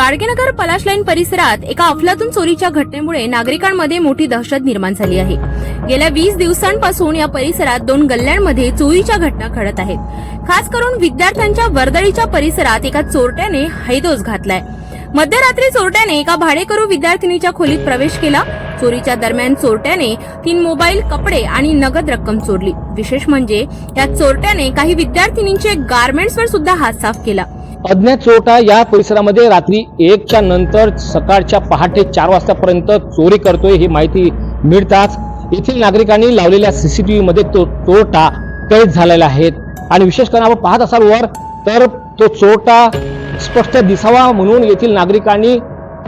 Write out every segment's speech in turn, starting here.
गाडगेनगर पलाश line परिसरात एका अफलातून चोरीच्या घटनेमुळे नागरिकांमध्ये मोठी दहशत निर्माण झाली आहे. गेल्या वीस दिवसांपासून या परिसरात दोन गल्ल्यांमध्ये चोरीच्या घटना घडत आहेत. खास करून विद्यार्थ्यांच्या वर्दळीच्या परिसरात एका चोरट्याने हैदोस घातलाय. मध्यरात्री चोरट्याने एका भाडेकरू विद्यार्थिनीच्या खोलीत प्रवेश केला. चोरीच्या दरम्यान चोरट्याने तीन मोबाईल कपडे आणि नगद रक्कम चोरली. विशेष म्हणजे या चोरट्याने काही विद्यार्थिनींचे गार्मेंट्सवर सुद्धा हात साफ केला. अज्ञात चोरटा या परिसरामध्ये रात्री एकच्या नंतर सकाळच्या पहाटे चार वाजतापर्यंत चोरी करतोय ही माहिती मिळताच येथील नागरिकांनी लावलेल्या सीसीटीव्ही मध्ये तो चोरटा कैद झालेला आहे. आणि विशेष करून आपण पाहत असाल वर तर तो चोरटा स्पष्ट दिसावा म्हणून येथील नागरिकांनी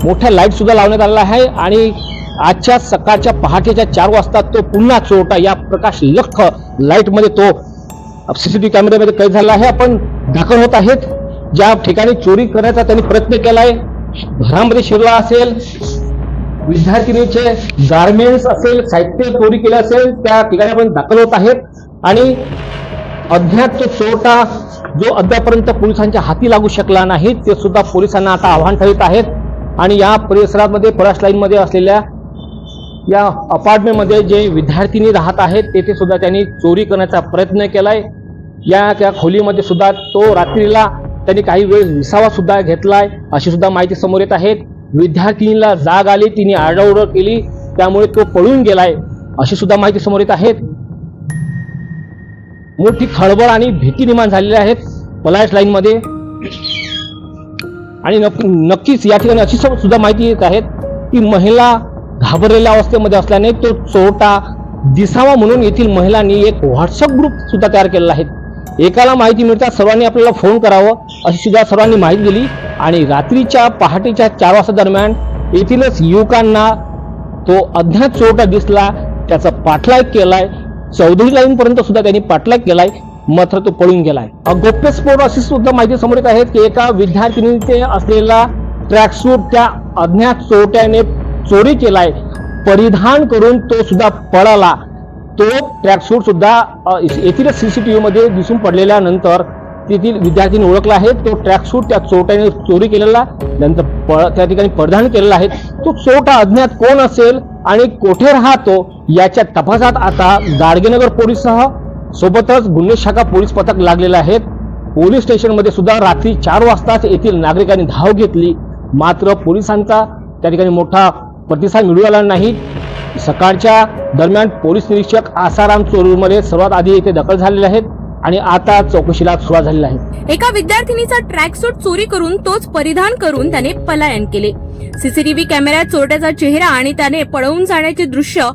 मोठ्या लाइट सुद्धा लावण्यात आलेला आहे. आणि आजच्या सकाळच्या पहाटेच्या चार वाजता तो पुन्हा चोरटा या प्रकाश लख लाईटमध्ये तो सीसीटीव्ही कॅमेऱ्यामध्ये कैद झाला आहे. आपण दाखल होत आहेत. ज्या ठिकाणी चोरी करण्याचा त्यांनी प्रयत्न केलाय घरामध्ये शिरला असेल विद्यार्थिनीचे गार्मेंट्स असेल साहित्य चोरी केलं असेल त्या ठिकाणी आपण दाखल होत आहेत. आणि अज्ञात तो चोरटा जो अद्यापर्यंत पोलिसांच्या हाती लागू शकला नाही ते सुद्धा पोलिसांना आता आव्हान ठरत आहेत. आणि या परिसरामध्ये पलाश लाईनमध्ये असलेल्या या अपार्टमेंटमध्ये जे विद्यार्थिनी राहत आहेत तेथे सुद्धा त्यांनी चोरी करण्याचा प्रयत्न केलाय. या त्या खोलीमध्ये सुद्धा तो रात्रीला त्यांनी काही वेळ विसावा सुद्धा घेतलाय अशी सुद्धा माहिती समोर येत आहेत विद्यार्थिनीला जाग आली तिने आरडाओरड केली त्यामुळे तो पळून गेलाय अशी सुद्धा माहिती समोर येत आहेत मोठी खळबळ आणि भीती निर्माण झालेली आहेत पलायस लाईन मध्ये आणि नक्कीच या ठिकाणी अशी सुद्धा माहिती येत आहेत की महिला घाबरलेल्या अवस्थेमध्ये असल्याने तो चोरटा दिसावा म्हणून येथील महिलांनी एक व्हॉट्सअप ग्रुप सुद्धा तयार केलेला आहे. एकाला माहिती मिळतात सर्वांनी आपल्याला फोन करावं अशी सुद्धा सर्वांनी माहिती दिली. आणि रात्रीच्या पहाटेच्या चार वाजता दरम्यान येथीलच युवकांना तो अज्ञात चोरटा दिसला. त्याचा पाठलाग केलाय. चौधरी लाईनपर्यंत सुद्धा त्यांनी पाठलाग केलाय. मात्र तो पळून गेलाय. अ, गौप्यस्फोट अशी सुद्धा माहिती समोर येत आहेत की एका विद्यार्थिनीचे असलेला ट्रॅकसूट त्या अज्ञात चोरट्याने चोरी केलाय. परिधान करून तो सुद्धा पळाला. तो ट्रॅकसूट सुद्धा सी सी टी व्हीमध्ये दिसून पडलेल्यानंतर तेथील विद्यार्थ्यांनी ओळखला आहे. तो ट्रॅकसूट त्या चोरट्याने चोरी केलेला नंतर प- त्या ठिकाणी परिधान केलेला आहे. तो चोरटा अज्ञात कोण असेल आणि कोठे राहतो याच्या तपासात आता गाडगेनगर पोलीससह सोबतच गुन्हे शाखा पोलीस पथक लागलेले आहेत पोलीस स्टेशनमध्ये सुद्धा रात्री चार वाजताच येथील नागरिकांनी धाव घेतली. मात्र पोलिसांचा त्या ठिकाणी मोठा प्रतिसाद मिळू आला नाही. सकाळच्या दरम्यान पोलीस निरीक्षक आसाराम चोरूमध्ये सर्वात आधी येथे दखल झालेले आहेत आणि आता चौकशीला सुरुवात झालेली आहे. एका विद्यार्थिनीचा ट्रॅकसूट चोरी करून तोच परिधान करून त्याने पलायन केले. सीसीटीव्ही कॅमेऱ्यात चोरट्याचा चेहरा आणि त्याने पळवून जाण्याचे दृश्य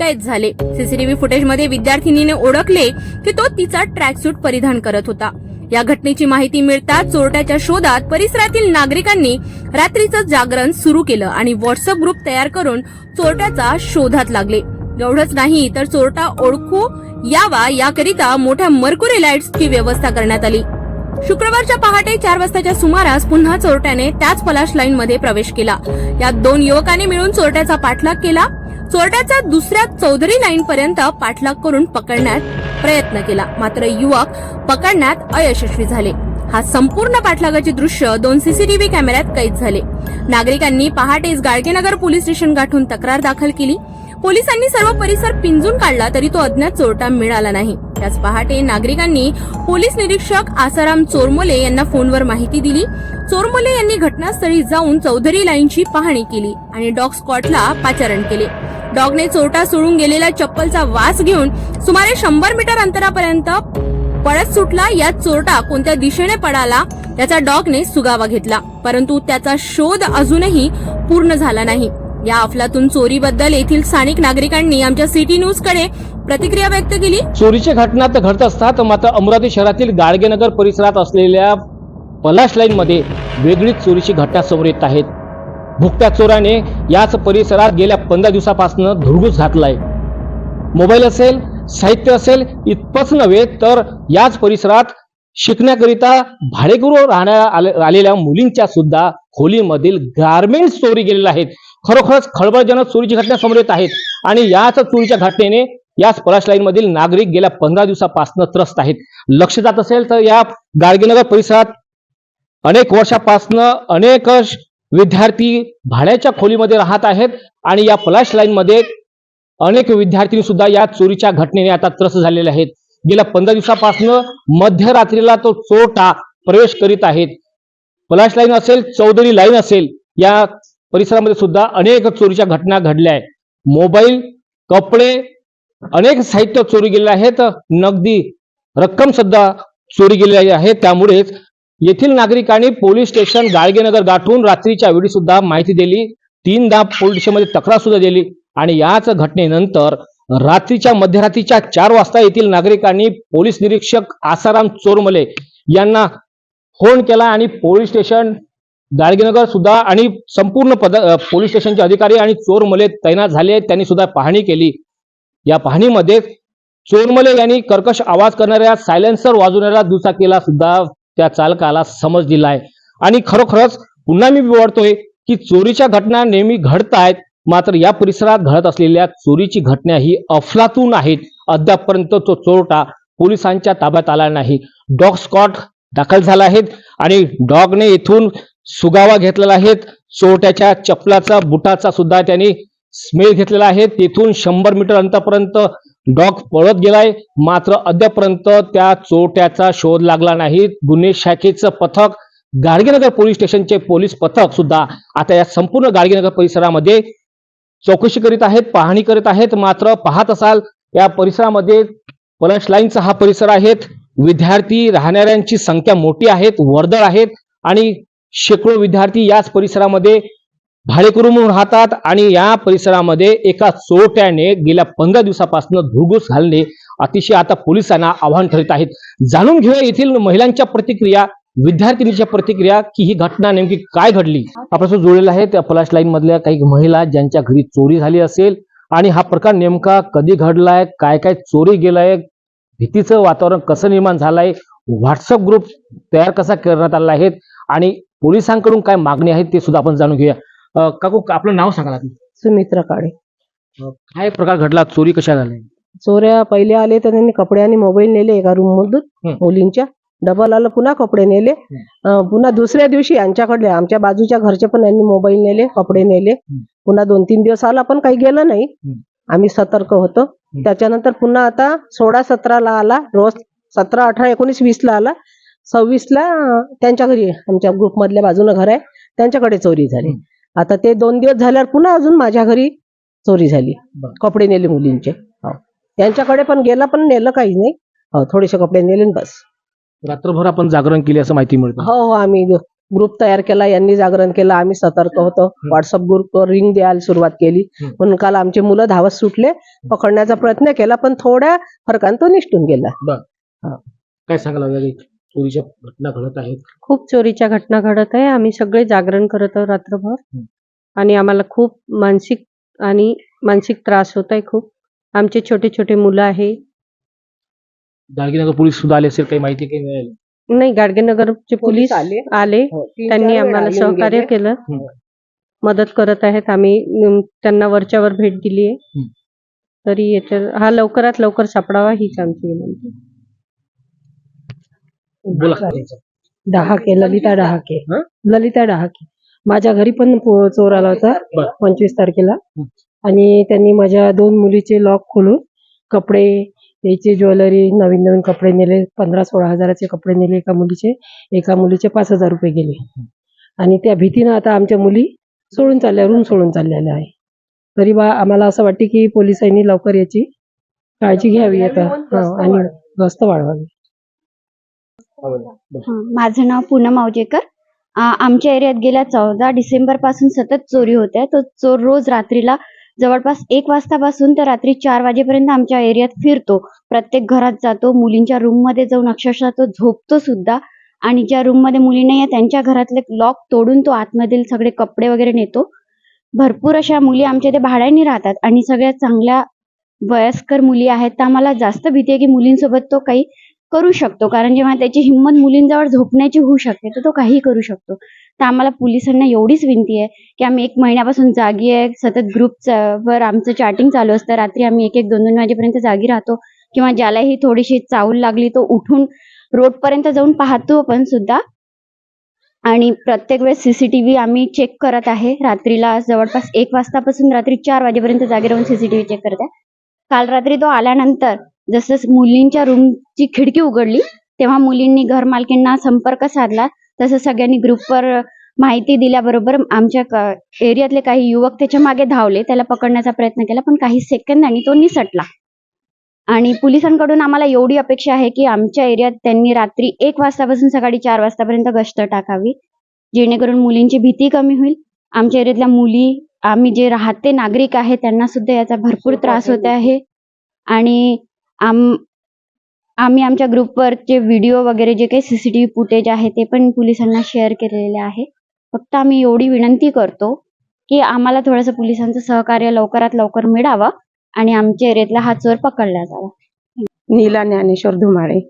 कैद झाले. सीसीटीव्ही फुटेजमध्ये विद्यार्थिनीने ओळखले की तो तिचा ट्रॅकसूट परिधान करत होता. या घटनेची माहिती मिळताच चोरट्याच्या शोधात परिसरातील नागरिकांनी रात्रीचं जागरण सुरू केलं आणि व्हॉट्सअप ग्रुप तयार करून चोरट्याचा शोधात लागले. एवढंच नाही तर चोरटा ओळखू यावा याकरिता मोठ्या मर्कुरी लाईट्सची व्यवस्था करण्यात आली. शुक्रवारच्या पहाटे चार वाजताच्या सुमारास पुन्हा चोरट्याने त्याच पलाश लाईन मध्ये प्रवेश केला. यात दोन युवकांनी मिळून चोरट्याचा पाठलाग केला. चोरट्याचा दुसऱ्या चौधरी लाईन पर्यंत पाठलाग करून पकडण्यात प्रयत्न केला. मात्र युवक पकडण्यात अयशस्वी झाले. हा संपूर्ण पाठलागाचे दृश्य दोन सीसीटीव्ही कॅमेऱ्यात कैद झाले. नागरिकांनी पहाटेच गाडगेनगर पोलीस स्टेशन गाठून तक्रार दाखल केली. पोलिसांनी सर्व परिसर पिंजून काढला तरी तो अज्ञात चोरटा मिळाला नाही. त्याच पहाटे नागरिकांनी पोलीस निरीक्षक आसाराम चोरमोले यांना फोनवर माहिती दिली. चोरमोले यांनी घटनास्थळी जाऊन चौधरी लाईनची पाहणी केली आणि डॉग स्कॉटला पाचारण केले. डॉगने चोरटा सोडून गेलेला चप्पलचा वास घेऊन सुमारे शंभर मीटर अंतरापर्यंत पळत सुटला. या चोरटा कोणत्या दिशेने पडाला याचा डॉगने सुगावा घेतला परंतु त्याचा शोध अजूनही पूर्ण झाला नाही. या अफलातून चोरीबद्दल येथील स्थानिक नागरिकांनी आमच्या सिटी न्यूजकडे प्रतिक्रिया व्यक्त केली. चोरीच्या घटना तर घडत असतात मात्र अमरावती शहरातील गाडगेनगर परिसरात असलेल्या पलाश लाईन मध्ये वेगळीच चोरीची घटना समोर येत आहेत भुकट्या चोराने याच परिसरात गेल्या पंधरा दिवसापासून धुरगूस घातलाय. मोबाईल असेल साहित्य असेल इतपंच नव्हे तर याच परिसरात शिकण्याकरिता भाडेकरू राहण्या आलेल्या मुलींच्या सुद्धा खोलीमधील गारमेंट चोरी गेलेले आहेत. खरोखरच खळबळजनक चोरीची घटना समोर येत आहेत. आणि याच चोरीच्या घटनेने याच पलाश लाईन मधील नागरिक गेल्या पंधरा दिवसापासून त्रस्त आहेत. लक्ष जात असेल तर या गाडगेनगर परिसरात अनेक वर्षापासून अनेक विद्यार्थी भाड्याच्या खोलीमध्ये राहत आहेत आणि या पलाश लाईन मध्ये अनेक विद्यार्थी सुद्धा या चोरीच्या घटनेने आता त्रस्त झालेले आहेत. गेल्या पंधरा दिवसापासून मध्यरात्रीला तो चोरटा प्रवेश करीत आहेत. पलाश लाईन असेल चौधरी लाईन असेल या परिसरामध्ये सुद्धा अनेक चोरीच्या घटना घडल्या आहेत. मोबाईल कपडे अनेक साहित्य चोरी गेलेले आहेत. नगदी रक्कम सुद्धा चोरी गेलेली आहे. त्यामुळेच येथील नागरिकांनी पोलीस स्टेशन गाडगेनगर गाठून रात्रीच्या वेळी सुद्धा माहिती दिली. तीनदा पोलीस स्टेशनमध्ये तक्रार सुद्धा दिली आणि याच घटनेनंतर रात्रीच्या मध्यरात्रीच्या चार वाजता येथील नागरिकांनी पोलीस निरीक्षक आसाराम चोरमले यांना फोन केला आणि पोलीस स्टेशन गाडगेनगर सुद्धा आणि संपूर्ण पद पोलीस स्टेशनचे अधिकारी आणि चोरमले तैनात झाले त्यांनी सुद्धा पाहणी केली. या पाहणीमध्ये चोरमले यांनी कर्कश आवाज करणाऱ्या सायलेन्सर वाजवणाऱ्या दुचाकीला सुद्धा त्या चालकाला समज दिला आहे. आणि खरोखरच पुन्हा मी वाढतोय की चोरीच्या घटना नेहमी घडत आहेत. मात्र या परिसरात घडत असलेल्या चोरीची घटना ही अफलातून आहेत. अद्यापपर्यंत तो चोरटा पोलिसांच्या ताब्यात आला नाही. डॉग स्कॉट दाखल झाला आहेत आणि डॉगने येथून सुगावा घेतलेला आहे चोरट्याच्या चपलाचा बुटाचा सुद्धा त्यांनी स्मेल घेतलेला आहे. तिथून शंभर मीटर अंतरपर्यंत डॉग पळत गेलाय. मात्र अद्यापर्यंत त्या चोरट्याचा शोध लागला नाही. गुन्हे शाखेचं पथक गाडगेनगर पोलीस स्टेशनचे पोलीस पथक सुद्धा आता या संपूर्ण गाडगेनगर परिसरामध्ये चौकशी करीत आहेत पाहणी करीत आहेत. मात्र पाहत असाल या परिसरामध्ये पलश लाईनचा हा परिसर आहेत विद्यार्थी राहणाऱ्यांची संख्या मोठी आहेत वर्दळ आहेत आणि शेकडो विद्यार्थी याच परिसरामध्ये भाडेकरू म्हणून राहतात आणि या परिसरामध्ये एका चोरट्याने गेल्या पंधरा दिवसापासून धुडगूस घालणे अतिशय आता पोलिसांना आव्हान ठरत आहेत. जाणून घेऊया येथील महिलांच्या प्रतिक्रिया विद्यार्थिनीच्या प्रतिक्रिया की ही घटना नेमकी काय घडली. आपल्यासोबत जोडलेला आहे त्या पलाश लाईन मधल्या काही महिला ज्यांच्या घरी चोरी झाली असेल आणि हा प्रकार नेमका कधी घडलाय काय काय चोरी गेलाय भीतीचं वातावरण कसं निर्माण झालंय व्हॉट्सअप ग्रुप तयार कसा करण्यात आला आहे आणि पोलिसांकडून काय मागणी आहेत ते सुद्धा आपण जाणून घेऊया. अं, काकू आपलं नाव सांगा ना. सुमित्रा काळे. काय प्रकार घडला? चोरी कशा झाल्या चोऱ्या पहिले आले तर त्यांनी कपडे आणि मोबाईल नेले एका रूम मधून. मुलींच्या. डबल आलं पुन्हा कपडे नेले. अं, पुन्हा दुसऱ्या दिवशी यांच्याकडले आमच्या बाजूच्या घरचे पण यांनी मोबाईल नेले कपडे नेले. पुन्हा दोन तीन दिवस आला पण काही गेलं नाही. आम्ही सतर्क होतो. त्याच्यानंतर पुन्हा आता सोळा सतराला आला रोज सतरा अठरा एकोणीस वीस ला आला. सव्वीस ला अं, त्यांच्या घरी आमच्या ग्रुप मधल्या बाजूनं घर आहे त्यांच्याकडे चोरी झाली. हं. आता ते दोन दिवस झाल्यावर पुन्हा अजून माझ्या घरी चोरी झाली. कपडे नेले मुलींचे. हो. त्यांच्याकडे पण गेला पण नेलं काही नाही. हो थोडेसे कपडे नेले बस. रात्रभर आपण जागरण केले असं माहिती मिळतं. हो हो आम्ही ग्रुप तयार केला यांनी जागरण केलं आम्ही सतर्क होतो. व्हॉट्सअप ग्रुपवर रिंग द्यायला सुरुवात केली. हं. म्हणून काल आमचे मुलं धावत सुटले. पकडण्याचा प्रयत्न केला पण थोड्या फरकाने तो निष्ठून गेला. काय सांगायला चोरीच्या घटना घडत आहेत? खूप चोरीच्या घटना घडत आहे. आम्ही सगळे जागरण करत आहोत रात्रभर. आणि आम्हाला खूप मानसिक आणि मानसिक त्रास होत आहे खूप. आमचे छोटे छोटे मुलं आहे. गाडगेनगर पोलीस सुद्धा आले असेल काही माहिती काही मिळाली? नाही गाडगेनगरचे पोलीस आले. आले. हो, त्यांनी आम्हाला सहकार्य. केलं. मदत करत आहेत. आम्ही त्यांना वरच्यावर भेट दिली आहे. तरी याच्या हा लवकरात लवकर सापडावा हीच आमची विनंती. बोला. डहाके ललिता डहाके हं? ललिता डहाके माझ्या घरी पण पो- चोर आला होता बरं. पंचवीस तारखेला. हं. आणि त्यांनी माझ्या दोन मुलीचे लॉक खोलून कपडे त्याची ज्वेलरी नवीन नवीन कपडे नेले. पंधरा सोळा हजाराचे कपडे नेले एका मुलीचे. एका मुलीचे पाच हजार रुपये गेले. आणि त्या भीतीनं आता आमच्या मुली सोडून चालल्या रूम सोडून चाललेल्या आहे. तरी बा आम्हाला असं वाटते की पोलिसांनी लवकर याची काळजी घ्यावी आता. हं, आणि गस्त वाढवावी. माझं नाव पूनम आवजेकर आमच्या एरियात गेल्या चौदा डिसेंबरपासून सतत चोरी होते. तो चोर रोज रात्रीला जवळपास एक वाजतापासून तर रात्री चार वाजेपर्यंत आमच्या एरियात फिरतो. प्रत्येक घरात जातो मुलींच्या रूममध्ये जाऊन अक्षरशः तो झोपतो सुद्धा. आणि ज्या रूममध्ये मुली नाही त्यांच्या घरातले लॉक तोडून तो आतमधील सगळे कपडे वगैरे नेतो. भरपूर अशा मुली आमच्या इथे भाड्याने राहतात. आणि सगळ्या चांगल्या वयस्कर मुली आहेत. तर आम्हाला जास्त भीती आहे की मुलींसोबत तो काही करू शकतो. कारण जेव्हा त्याची हिंमत मुलींजवळ झोपण्याची होऊ शकते तर तो काही करू शकतो. तर आम्हाला पोलिसांना एवढीच विनंती आहे की आम्ही एक महिन्यापासून जागी आहे सतत ग्रुपचं वर आमचं चॅटिंग चालू असतं. रात्री आम्ही एक एक दोन दोन वाजेपर्यंत जागी राहतो किंवा ज्यालाही थोडीशी चावल लागली तो उठून रोडपर्यंत जाऊन पाहतो पण सुद्धा. आणि प्रत्येक वेळेस सीसीटीव्ही आम्ही चेक करत आहे. रात्रीला जवळपास एक वाजतापासून रात्री चार वाजेपर्यंत जागी राहून सीसीटीव्ही चेक करत आहे. काल रात्री तो आल्यानंतर जसं मुलींच्या रूमची खिडकी उघडली तेव्हा मुलींनी घर मालकींना संपर्क साधला. तसं सगळ्यांनी ग्रुपवर माहिती दिल्याबरोबर आमच्या एरियातले काही युवक त्याच्यामागे धावले त्याला पकडण्याचा प्रयत्न केला पण काही सेकंदांनी तो निसटला. आणि पोलिसांकडून आम्हाला एवढी अपेक्षा आहे की आमच्या एरियात त्यांनी रात्री एक वाजतापासून सकाळी चार वाजतापर्यंत गस्त टाकावी जेणेकरून मुलींची भीती कमी होईल. आमच्या एरियातल्या मुली आम्ही जे राहते नागरिक आहे त्यांना सुद्धा याचा भरपूर त्रास होत आहे. आणि आम आम्ही आमच्या ग्रुपवरचे व्हिडिओ वगैरे जे काही सीसीटीव्ही फुटेज आहे ते पण पोलिसांना शेअर केलेले आहे. फक्त आम्ही एवढी विनंती करतो की आम्हाला थोडंसं पोलिसांचं सहकार्य लवकरात लवकर मिळावं आणि आमच्या एरियातला हा चोर पकडला जावा. नीला ज्ञानेश्वर धुमाळे.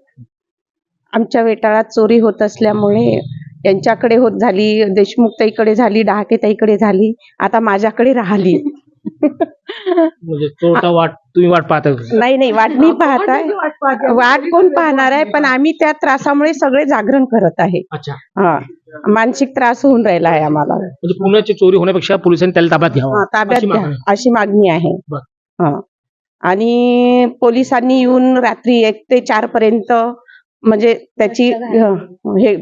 आमच्या वेटाळात चोरी होत असल्यामुळे यांच्याकडे होत झाली देशमुख ताईकडे झाली डहाके ताईकडे झाली आता माझ्याकडे राहिली. म्हणजे चोरटा वाट तुम्ही वाट पाहता नाही नाही वाट नाही पाहताय. वाट कोण पाहणार आहे पण आम्ही त्या त्रासामुळे सगळे जागरण करत आहे. अच्छा. हा मानसिक त्रास होऊन राहिला आहे आम्हाला. म्हणजे पुण्याची चोरी होण्यापेक्षा पोलिसांनी त्याला ताब्यात हा, घ्यावं ताब्यात अशी घ्या मागणी. अशी मागणी आहे. बर. हा. आणि पोलिसांनी येऊन रात्री एक ते चार पर्यंत म्हणजे त्याची हे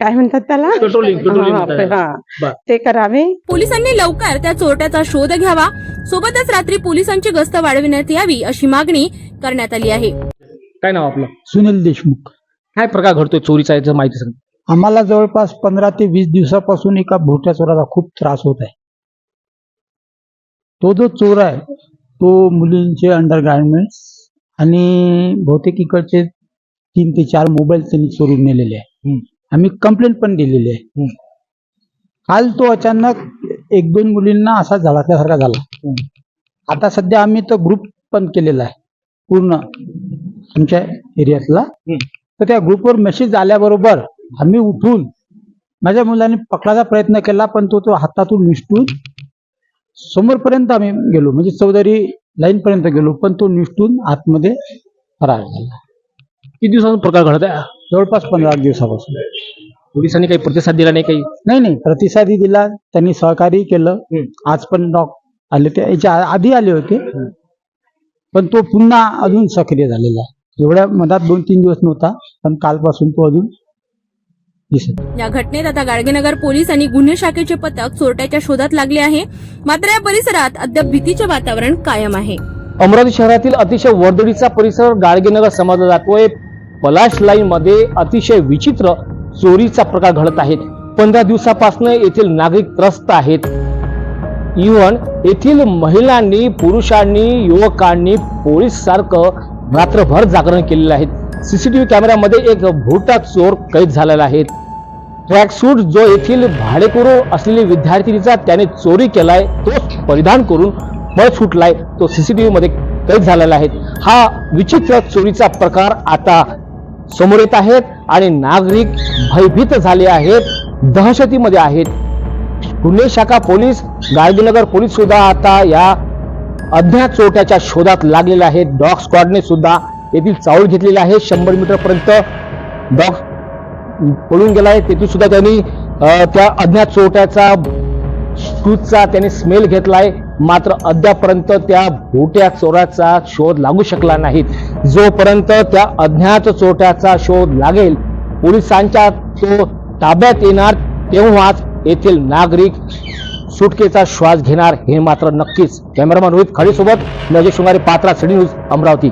काय म्हणतात त्याला? पेट्रोलिंग पेट्रोलिंग हा. ते करावे. पोलिसांनी लवकर त्या चोरट्याचा शोध घ्यावा. सोबतच रात्री पोलिसांची गस्त वाढविण्यात यावी अशी मागणी करण्यात आली आहे. काय नाव आपलं? सुनील देशमुख. काय प्रकार घडतोय चोरीचा याचं माहिती सांग. आम्हाला जवळपास पंधरा ते वीस दिवसापासून एका भोट्या चोराचा खूप त्रास होत आहे. तो जो चोर आहे तो मुलींचे अंडर गार्मेंट्स आणि बहुतेक इकडचे तीन ते चार मोबाईल त्यांनी चोरून नेलेले आहे. आम्ही कंप्लेंट पण दिलेली आहे. काल तो अचानक एक दोन मुलींना असा झळकल्यासारखा झाला. आता सध्या आम्ही तो ग्रुप पण केलेला आहे. पूर्ण आमच्या एरियातला. तर त्या ग्रुपवर मेसेज आल्याबरोबर आम्ही उठून माझ्या मुलाने पकडायचा प्रयत्न केला पण तो तो हातातून निसटून समोरपर्यंत आम्ही गेलो. म्हणजे चौधरी लाईन पर्यंत गेलो पण तो निसटून आतमध्ये फरार झाला. किती दिवसांचा प्रकार घडत आहे? जवळपास पंधरा दिवसापासून. पोलिसांनी काही प्रतिसाद दिला नाही काही? नाही नाही. प्रतिसादही दिला त्यांनी सहकार्य केलं. आज पण डॉक आले ते याच्या आधी आले होते. पण तो पुन्हा अजून सक्रिय झालेला आहे. एवढ्या मधात दोन तीन दिवस नव्हता पण कालपासून तो अजून दिसत या घटनेत आता गाडगेनगर पोलीस आणि गुन्हे शाखेचे पथक चोरट्याच्या शोधात लागले आहे. मात्र या परिसरात अद्याप भीतीचे वातावरण कायम आहे. अमरावती शहरातील अतिशय वर्दळीचा परिसर गाडगेनगर समजला जातोय. पलाश लाईनमध्ये अतिशय विचित्र चोरीचा प्रकार घडत आहेत. पंधरा दिवसापासून येथील नागरिक त्रस्त आहेत. इव्हन येथील महिलांनी पुरुषांनी युवकांनी पोलीस सारखं रात्रभर जागरण केलेलं आहे. सीसीटीव्ही कॅमेऱ्यामध्ये एक भोटा चोर कैद झालेला आहे. ट्रॅकसूट जो येथील भाडेकरू असलेली विद्यार्थिनीचा त्याने चोरी केलाय तोच परिधान करून पळ सुटलाय तो सीसीटीव्ही मध्ये कैद झालेला आहे. हा विचित्र चोरीचा प्रकार आता समोर येत आहेत आणि नागरिक भयभीत झाले आहेत. दहशतीमध्ये आहेत. गुन्हे शाखा पोलीस गांधीनगर पोलीस सुद्धा आता या अज्ञात चोरट्याच्या शोधात लागलेले आहेत. डॉग स्क्वॉडने सुद्धा येथील चावल घेतलेले आहे. शंभर मीटर पर्यंत डॉग पळून गेलाय तेथून सुद्धा त्यांनी त्या अज्ञात चोरट्याचा शूजचा त्याने स्मेल आहे. मात्र अद्यापर्यंत त्या भोट्या चोराचा शोध लागू शकला नाही जोपर्यंत त्या अज्ञात चोरट्याचा शोध लागेल पोलिसांच्या तो ताब्यात येणार तेव्हाच येथील नागरिक सुटकेचा श्वास घेणार हे मात्र नक्कीच. कॅमेरामॅन रोहित खडीसोबत नजे शृंगारी पात्रा सिडी न्यूज अमरावती.